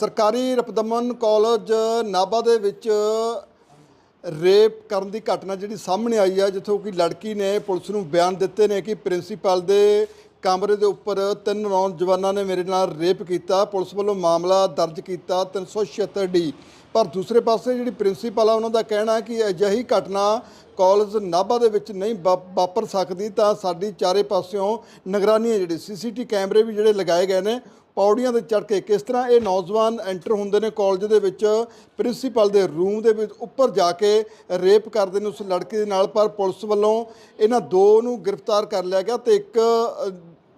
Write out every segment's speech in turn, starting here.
ਸਰਕਾਰੀ ਰਪਦਮਨ ਕਾਲਜ ਨਾਭਾ ਦੇ ਵਿੱਚ ਰੇਪ ਕਰਨ ਦੀ ਘਟਨਾ ਜਿਹੜੀ ਸਾਹਮਣੇ ਆਈ ਹੈ ਜਿੱਥੋਂ ਕਿ ਲੜਕੀ ਨੇ ਪੁਲਿਸ ਨੂੰ ਬਿਆਨ ਦਿੱਤੇ ਨੇ ਕਿ ਪ੍ਰਿੰਸੀਪਲ ਦੇ ਕਮਰੇ ਦੇ ਉੱਪਰ ਤਿੰਨ ਨੌਜਵਾਨਾਂ ਨੇ ਮੇਰੇ ਨਾਲ ਰੇਪ ਕੀਤਾ, ਪੁਲਿਸ ਵੱਲੋਂ ਮਾਮਲਾ ਦਰਜ ਕੀਤਾ 376 ਡੀ। ਪਰ ਦੂਸਰੇ ਪਾਸੇ ਜਿਹੜੀ ਪ੍ਰਿੰਸੀਪਲ ਆ, ਉਹਨਾਂ ਦਾ ਕਹਿਣਾ ਹੈ ਕਿ ਅਜਿਹੀ ਘਟਨਾ ਕਾਲਜ ਨਾਭਾ ਦੇ ਵਿੱਚ ਨਹੀਂ ਵਾ- ਵਾਪਰ ਸਕਦੀ, ਤਾਂ ਸਾਡੀ ਚਾਰੇ ਪਾਸਿਓਂ ਨਿਗਰਾਨੀ ਹੈ ਜਿਹੜੀ, ਸੀਸੀਟੀ ਕੈਮਰੇ ਵੀ ਜਿਹੜੇ ਲਗਾਏ ਗਏ ਨੇ ਪੌੜੀਆਂ ਤੇ ਚੜ੍ਹ ਕੇ ਕਿਸ ਤਰ੍ਹਾਂ ਇਹ ਨੌਜਵਾਨ ਐਂਟਰ ਹੁੰਦੇ ਨੇ ਕਾਲਜ ਦੇ ਵਿੱਚ, ਪ੍ਰਿੰਸੀਪਲ ਦੇ ਰੂਮ ਦੇ ਵਿੱਚ ਉੱਪਰ ਜਾ ਕੇ ਰੇਪ ਕਰਦੇ ਨੇ ਉਸ ਲੜਕੀ ਦੇ ਨਾਲ, ਪਰ ਪੁਲਿਸ ਵੱਲੋਂ ਇਹਨਾਂ ਦੋ ਨੂੰ ਗ੍ਰਿਫਤਾਰ ਕਰ ਲਿਆ ਗਿਆ ਤੇ ਇੱਕ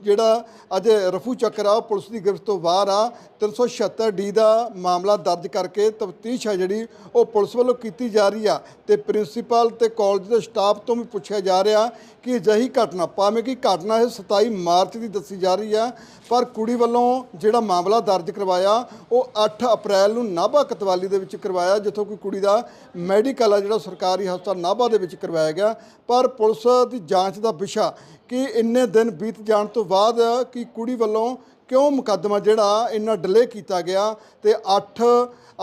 ਜਿਹੜਾ ਅੱਜ ਰਫੂ ਚੱਕਰ ਆ, ਉਹ ਪੁਲਿਸ ਦੀ ਗ੍ਰਿਫਤ ਤੋਂ ਬਾਹਰ ਆ। 376 ਡੀ ਦਾ ਮਾਮਲਾ ਦਰਜ ਕਰਕੇ ਤਫਤੀਸ਼ ਹੈ ਜਿਹੜੀ, ਉਹ ਪੁਲਿਸ ਵੱਲੋਂ ਕੀਤੀ ਜਾ ਰਹੀ ਆ। ਤੇ ਪ੍ਰਿੰਸੀਪਲ ਤੇ ਕਾਲਜ ਦੇ ਸਟਾਫ ਤੋਂ ਵੀ ਪੁੱਛਿਆ ਜਾ ਰਿਹਾ ਕਿ ਅਜਿਹੀ ਘਟਨਾ, ਭਾਵੇਂ ਕਿ ਘਟਨਾ ਇਹ 27 ਮਾਰਚ ਦੀ ਦੱਸੀ ਜਾ ਰਹੀ ਆ, ਪਰ ਕੁੜੀ ਵੱਲੋਂ ਜਿਹੜਾ ਮਾਮਲਾ ਦਰਜ ਕਰਵਾਇਆ, ਉਹ 8 ਅਪ੍ਰੈਲ ਨੂੰ ਨਾਭਾ ਕਤਵਾਲੀ ਦੇ ਵਿੱਚ ਕਰਵਾਇਆ, ਜਿੱਥੋਂ ਕਿ ਕੁੜੀ ਦਾ ਮੈਡੀਕਲ ਆ ਜਿਹੜਾ ਸਰਕਾਰੀ ਹਸਪਤਾਲ ਨਾਭਾ ਦੇ ਵਿੱਚ ਕਰਵਾਇਆ ਗਿਆ। ਪਰ ਪੁਲਿਸ ਦੀ ਜਾਂਚ ਦਾ ਵਿਸ਼ਾ ਕਿ ਇੰਨੇ ਦਿਨ ਬੀਤ ਜਾਣ ਤੋਂ ਬਾਅਦ ਕਿ ਕੁੜੀ ਵੱਲੋਂ ਕਿਉਂ ਮੁਕੱਦਮਾ ਜਿਹੜਾ ਇੰਨਾ ਡਿਲੇ ਕੀਤਾ ਗਿਆ ਤੇ 8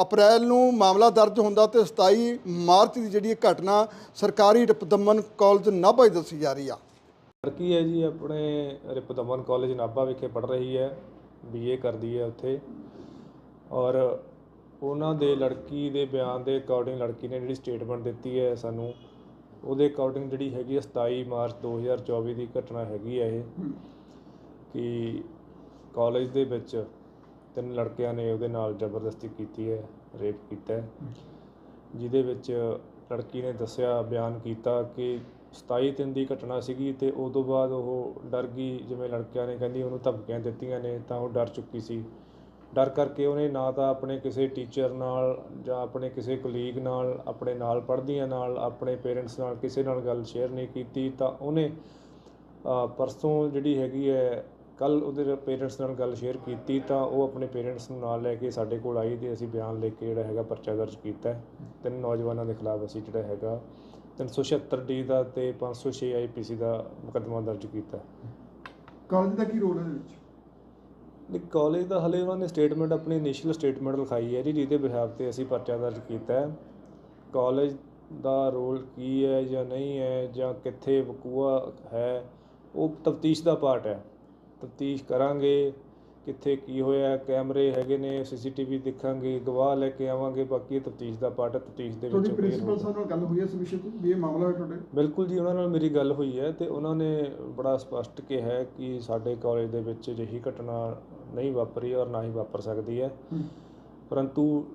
ਅਪ੍ਰੈਲ ਨੂੰ ਮਾਮਲਾ ਦਰਜ ਹੁੰਦਾ ਤੇ 27 ਮਾਰਚ ਦੀ ਜਿਹੜੀ ਇਹ ਘਟਨਾ ਸਰਕਾਰੀ ਰਿਪਦਮਨ ਕਾਲਜ ਨਾਭਾ ਹੀ ਦੱਸੀ ਜਾ ਰਹੀ ਆ। ਲੜਕੀ ਹੈ ਜੀ, ਆਪਣੇ ਰਿਪਦਮਨ ਕਾਲਜ ਨਾਭਾ ਵਿਖੇ ਪੜ੍ਹ ਰਹੀ ਹੈ ਬੀਏ ਕਰਦੀ ਹੈ ਉੱਥੇ। ਔਰ ਉਹਨਾਂ ਦੇ ਲੜਕੀ ਦੇ ਬਿਆਨ ਦੇ ਅਕੋਰਡਿੰਗ ਲੜਕੀ ਨੇ ਜਿਹੜੀ ਸਟੇਟਮੈਂਟ ਦਿੱਤੀ ਹੈ ਸਾਨੂੰ, ਉਹਦੇ ਅਕੋਰਡਿੰਗ ਜਿਹੜੀ ਹੈਗੀ ਹੈ 27 ਮਾਰਚ 2024 ਦੀ ਘਟਨਾ ਹੈਗੀ ਹੈ ਇਹ। ਕਿ ਕਾਲਜ ਦੇ ਵਿੱਚ ਤਿੰਨ ਲੜਕਿਆਂ ਨੇ ਉਹਦੇ ਨਾਲ ਜ਼ਬਰਦਸਤੀ ਕੀਤੀ ਹੈ ਰੇਪ ਕੀਤਾ ਹੈ। ਜਿਹਦੇ ਵਿੱਚ ਲੜਕੀ ਨੇ ਦੱਸਿਆ, ਬਿਆਨ ਕੀਤਾ ਕਿ 27 ਦਿਨ ਦੀ ਘਟਨਾ ਸੀਗੀ ਤੇ ਉਸ ਤੋਂ ਬਾਅਦ ਉਹ ਡਰ ਗਈ, ਜਿਵੇਂ ਲੜਕਿਆਂ ਨੇ ਕਹਿੰਦੀ ਉਹਨੂੰ ਧਮਕੀਆਂ ਦਿੱਤੀਆਂ ਨੇ ਤਾਂ ਉਹ ਡਰ ਚੁੱਕੀ ਸੀ। ਡਰ ਕਰਕੇ ਉਹਨੇ ਨਾ ਤਾਂ ਆਪਣੇ ਕਿਸੇ ਟੀਚਰ ਨਾਲ ਜਾਂ ਆਪਣੇ ਕਿਸੇ ਕੁਲੀਗ ਨਾਲ, ਆਪਣੇ ਨਾਲ ਪੜ੍ਹਦੀਆਂ ਨਾਲ, ਆਪਣੇ ਪੇਰੈਂਟਸ ਨਾਲ ਕਿਸੇ ਨਾਲ ਗੱਲ ਸ਼ੇਅਰ ਨਹੀਂ ਕੀਤੀ ਤਾਂ ਉਹਨੇ ਪਰਸੋਂ ਜਿਹੜੀ ਹੈਗੀ ਹੈ ਕੱਲ ਉਹਦੇ ਪੇਰੈਂਟਸ ਨਾਲ ਗੱਲ ਸ਼ੇਅਰ ਕੀਤੀ ਤਾਂ ਉਹ ਆਪਣੇ ਪੇਰੈਂਟਸ ਨੂੰ ਨਾਲ ਲੈ ਕੇ ਸਾਡੇ ਕੋਲ ਆਈ ਤੇ ਅਸੀਂ ਬਿਆਨ ਲਿਖ ਕੇ ਜਿਹੜਾ ਹੈਗਾ ਪਰਚਾ ਦਰਜ ਕੀਤਾ। ਤਿੰਨ ਨੌਜਵਾਨਾਂ ਦੇ ਖਿਲਾਫ ਅਸੀਂ ਜਿਹੜਾ ਹੈਗਾ 376 ਡੀ ਦਾ ਤੇ 506 ਆਈਪੀਸੀ ਦਾ ਮੁਕੱਦਮਾ ਦਰਜ ਕੀਤਾ। ਕਾਲਜ ਦਾ ਕੀ ਰੋਲ ਹੈ ਇਹਦੇ ਵਿੱਚ ਨਹੀਂ ਕਾਲਜ ਦਾ ਹਲੇ ਉਹਨਾਂ ਨੇ ਸਟੇਟਮੈਂਟ ਆਪਣੀ ਇਨੀਸ਼ੀਅਲ ਸਟੇਟਮੈਂਟ ਲਿਖਾਈ ਹੈ ਜੀ ਜਿਹਦੇ ਬਿਹਾਫ ਤੇ ਅਸੀਂ ਪਰਚਾ ਦਰਜ ਕੀਤਾ ਹੈ ਕਾਲਜ ਦਾ ਰੋਲ ਕੀ ਹੈ ਜਾਂ ਨਹੀਂ ਹੈ ਜਾਂ ਕਿੱਥੇ ਵਕੂਆ ਹੈ ਉਹ ਤਫਤੀਸ਼ ਦਾ ਪਾਰਟ ਹੈ ਤਫਤੀਸ਼ ਕਰਾਂਗੇ ਕਿੱਥੇ ਕੀ ਹੋਇਆ ਕੈਮਰੇ ਹੈਗੇ ਨੇ ਸੀਸੀਟੀਵੀ ਦੇਖਾਂਗੇ ਗਵਾਹ ਲੈ ਕੇ ਆਵਾਂਗੇ ਬਾਕੀ ਤਫਤੀਸ਼ ਦਾ ਪਾਰਟ ਤਫਤੀਸ਼ ਦੇ ਵਿੱਚ ਤੁਹਾਡੀ ਪ੍ਰਿੰਸੀਪਲ। ਸਾਹਿਬ ਨਾਲ ਗੱਲ ਹੋਈ ਹੈ ਇਸ ਵਿਸ਼ੇ ਤੇ ਵੀ ਇਹ ਮਾਮਲਾ ਹੈ ਤੁਹਾਡੇ? ਬਿਲਕੁਲ ਜੀ ਉਹਨਾਂ ਨਾਲ ਮੇਰੀ ਗੱਲ ਹੋਈ ਹੈ ਤੇ ਉਹਨਾਂ ਨੇ ਬੜਾ ਸਪਸ਼ਟ ਕਿਹਾ ਹੈ ਕਿ ਸਾਡੇ ਕਾਲਜ ਦੇ ਵਿੱਚ ਅਜਿਹੀ ਘਟਨਾ ਨਹੀਂ ਵਾਪਰੀ ਔਰ ਨਾ ਹੀ ਵਾਪਰ ਸਕਦੀ ਹੈ। ਪਰੰਤੂ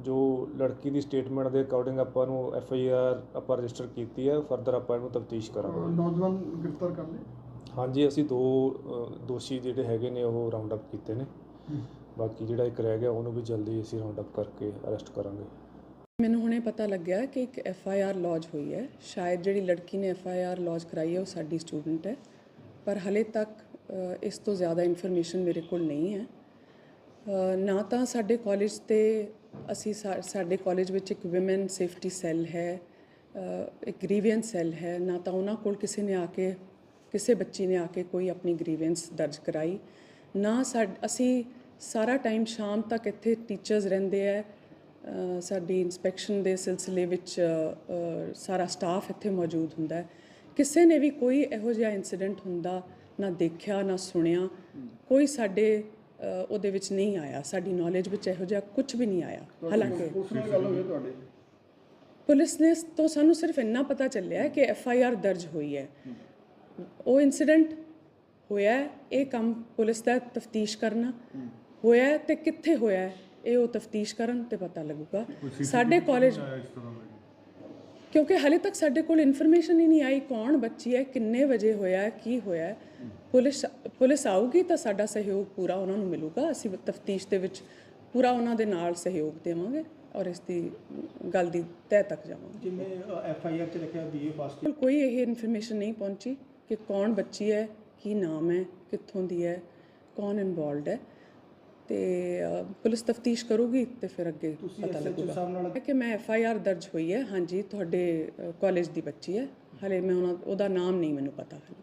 ਜੋ ਲੜਕੀ ਦੀ ਸਟੇਟਮੈਂਟ ਦੇ ਅਕੋਰਡਿੰਗ ਆਪਾਂ ਨੂੰ ਐਫ ਆਈ ਆਰ ਆਪਾਂ ਰਜਿਸਟਰ ਕੀਤੀ ਹੈ ਫਰਦਰ ਆਪਾਂ ਇਹਨੂੰ ਤਫਤੀਸ਼ ਕਰਾਂਗੇ। ਨੌਜਵਾਨ ਗ੍ਰਿਫਤਾਰ ਕਰ ਲਏ। ਹਾਂਜੀ ਅਸੀਂ ਦੋ ਅ, ਦੋਸ਼ੀ ਜਿਹੜੇ ਹੈਗੇ ਨੇ ਉਹ ਰਾਉਂਡ ਅਪ ਕੀਤੇ ਨੇ। ਬਾਕੀ ਜਿਹੜਾ ਇੱਕ ਰਹਿ ਗਿਆ ਉਹਨੂੰ ਵੀ ਜਲਦੀ ਅਸੀਂ ਰਾਉਂਡ ਅਪ ਕਰਕੇ ਅਰੈਸਟ ਕਰਾਂਗੇ। ਮੈਨੂੰ ਹੁਣੇ ਪਤਾ ਲੱਗਿਆ ਕਿ ਇੱਕ ਐਫ ਆਈ ਆਰ ਲੌਜ ਹੋਈ ਹੈ। ਸ਼ਾਇਦ ਜਿਹੜੀ ਲੜਕੀ ਨੇ ਐਫ ਆਈ ਆਰ ਲੌਜ ਕਰਾਈ ਹੈ ਉਹ ਸਾਡੀ ਸਟੂਡੈਂਟ ਹੈ। ਪਰ ਹਲੇ ਤੱਕ ਅ, ਇਸ ਤੋਂ ਜ਼ਿਆਦਾ ਇਨਫੋਰਮੇਸ਼ਨ ਮੇਰੇ ਕੋਲ ਨਹੀਂ ਹੈ। ਅ, ਨਾ ਤਾਂ ਸਾਡੇ ਕਾਲਜ ਤੇ ਅਸੀਂ ਸਾ- ਸਾਡੇ ਕਾਲਜ ਵਿੱਚ ਇੱਕ ਔਮਨ ਸੇਫਟੀ ਸੈੱਲ ਹੈ ਅ, ਇੱਕ ਗ੍ਰੀਵੈਂਸ ਸੈੱਲ ਹੈ। ਨਾ ਤਾਂ ਉਹਨਾਂ ਕੋਲ ਕਿਸੇ ਨੇ ਆ ਕੇ ਕਿਸੇ ਬੱਚੀ ਨੇ ਆ ਕੇ ਕੋਈ ਆਪਣੀ ਗ੍ਰੀਵੈਂਸ ਦਰਜ ਕਰਾਈ। ਨਾ ਅਸੀਂ ਸਾਰਾ ਟਾਈਮ ਸ਼ਾਮ ਤੱਕ ਇੱਥੇ ਟੀਚਰਸ ਰਹਿੰਦੇ ਅ, ਸਾਡੀ ਇਨਸਪੈਕਸ਼ਨ ਦੇ ਸਿਲਸਿਲੇ ਵਿੱਚ ਸਾਰਾ ਸਟਾਫ ਇੱਥੇ ਮੌਜੂਦ ਹੁੰਦਾ ਹੈ ਕਿਸੇ ਨੇ ਵੀ ਕੋਈ ਇਹੋ ਜਿਹਾ ਇਨਸੀਡੈਂਟ ਹੁੰਦਾ ਨਾ ਦੇਖਿਆ ਨਾ ਸੁਣਿਆ ਕੋਈ ਸਾਡੇ ਉਹਦੇ ਵਿੱਚ ਨਹੀਂ ਆਇਆ। ਸਾਡੀ ਨੌਲੇਜ ਵਿੱਚ ਇਹੋ ਜਿਹਾ ਕੁਝ ਵੀ ਨਹੀਂ ਆਇਆ। ਹਾਲਾਂਕਿ ਪੁਲਿਸ ਨੇ ਤੋਂ ਸਾਨੂੰ ਸਿਰਫ ਇੰਨਾ ਪਤਾ ਚੱਲਿਆ ਕਿ ਐਫ ਆਈ ਆਰ ਦਰਜ ਹੋਈ ਹੈ ਉਹ ਇਨਸੀਡੈਂਟ ਹੋਇਆ ਹੈ, ਇਹ ਕੰਮ ਪੁਲਿਸ ਦਾ ਤਫਤੀਸ਼ ਕਰਨਾ। ਹੋਇਆ ਤੇ ਕਿੱਥੇ ਹੋਇਆ ਹੈ, ਇਹ ਉਹ ਤਫਤੀਸ਼ ਕਰਨ ਤੇ ਪਤਾ ਲੱਗੂਗਾ। ਸਾਡੇ ਕਾਲਜ ਕਿਉਂਕਿ ਹਲੇ ਤੱਕ ਸਾਡੇ ਕੋਲ ਇਨਫੋਰਮੇਸ਼ਨ ਹੀ ਨਹੀਂ ਆਈ ਕੌਣ ਬੱਚੀ ਹੈ ਕਿੰਨੇ ਵਜੇ ਹੋਇਆ ਹੈ, ਕੀ ਹੋਇਆ ਹੈ। ਪੁਲਿਸ ਪੁਲਿਸ ਆਊਗੀ ਤਾਂ ਸਾਡਾ ਸਹਿਯੋਗ ਪੂਰਾ ਉਹਨਾਂ ਨੂੰ ਮਿਲੂਗਾ। ਅਸੀਂ ਤਫਤੀਸ਼ ਦੇ ਵਿੱਚ ਪੂਰਾ ਉਹਨਾਂ ਦੇ ਨਾਲ ਸਹਿਯੋਗ ਦੇਵਾਂਗੇ ਔਰ ਇਸ ਦੀ ਗੱਲ ਦੀ ਤਹਿ ਤੱਕ ਜਾਵਾਂਗੇ। ਜਿਵੇਂ ਐਫ ਆਈ ਆਰ 'ਚ ਲਿਖਿਆ ਬੀਏ ਫਸਟ ਕੋਈ ਇਹ ਇਨਫੋਰਮੇਸ਼ਨ ਨਹੀਂ ਪਹੁੰਚੀ। ਕਿ ਕੌਣ ਬੱਚੀ ਹੈ ਕੀ ਨਾਮ ਹੈ ਕਿੱਥੋਂ ਦੀ ਹੈ ਕੌਣ ਇਨਵੋਲਡ ਹੈ। ਤੇ ਪੁਲਿਸ ਤਫਤੀਸ਼ ਕਰੂਗੀ ਤੇ ਫਿਰ ਅੱਗੇ ਪਤਾ ਲੱਗੂਗਾ। ਕਿ ਮੈਂ ਐਫ ਆਈ ਆਰ ਦਰਜ ਹੋਈ ਹੈ ਹਾਂਜੀ ਤੁਹਾਡੇ ਕਾਲਜ ਦੀ ਬੱਚੀ ਹੈ। ਹਲੇ ਮੈਂ ਉਹਦਾ ਨਾਮ ਨਹੀਂ ਮੈਨੂੰ ਪਤਾ। ਹੈ